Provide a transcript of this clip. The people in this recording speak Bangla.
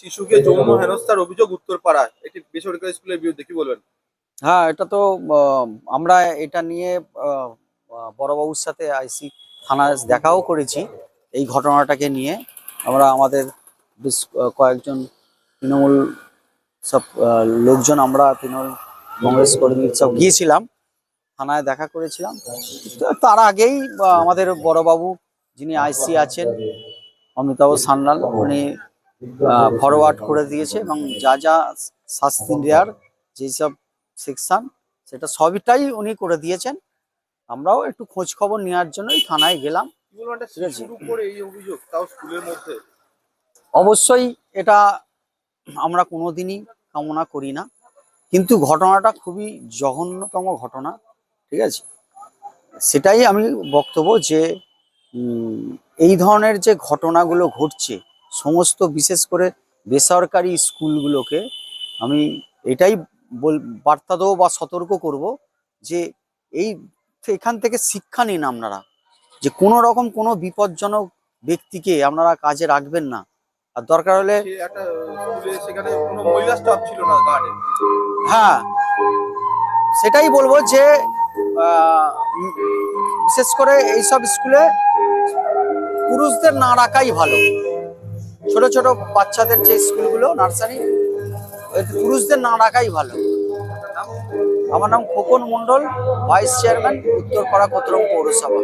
শিশুকে যৌন হেনস্থার অভিযোগ উত্তরপাড়ায়। একটি বেসরকারি স্কুলের বিরুদ্ধে, কি বলবেন? হ্যাঁ এটা তো আমরা এটা নিয়ে বড়বাবুর সাথে আইসি থানায় দেখাও করেছি এই ঘটনাটাকে নিয়ে। আমরা আমাদের বেশ কয়েকজন তৃণমূল সব লোকজন, আমরা তৃণমূল কংগ্রেস কর্মী সব গিয়েছিলাম, থানায় দেখা করেছিলাম। তার আগেই আমাদের বড়বাবু যিনি আইসি আছেন, অমিতাভ সান্যাল, উনি ফরওয়ার্ড করে দিয়েছে এবং যা যা শাস্তি দেওয়ার যেসব সেকশন সেটা সবটাই উনি করে দিয়েছেন। আমরাও একটু খোঁজ খবর নেওয়ার জন্যই থানায় গেলাম। অবশ্যই এটা আমরা কোনোদিনই কামনা করি না। কিন্তু ঘটনাটা খুবই জঘন্যতম ঘটনা ঠিক আছে? সেটাই আমি বক্তব্য যে এই ধরনের যে ঘটনাগুলো ঘটছে সমস্ত বিশেষ করে বেসরকারি স্কুলগুলোকে আমি এটাই বল বার্তা দেবো বা সতর্ক করব যে এই এখান থেকে শিক্ষা নিন আপনারা। যে কোনো রকম কোনো বিপজ্জনক ব্যক্তিকে আপনারা কাজে রাখবেন না। আর দরকার হলে হ্যাঁ সেটাই বলব যে বিশেষ করে এইসব স্কুলে পুরুষদের না রাখাই ভালো। ছোট ছোট বাচ্চাদের যে স্কুলগুলো, নার্সারি পুরুষদের না রাখাই ভালো। আমার নাম খোকন মন্ডল ভাইস চেয়ারম্যান, উত্তরপাড়া কোতরম পৌরসভা।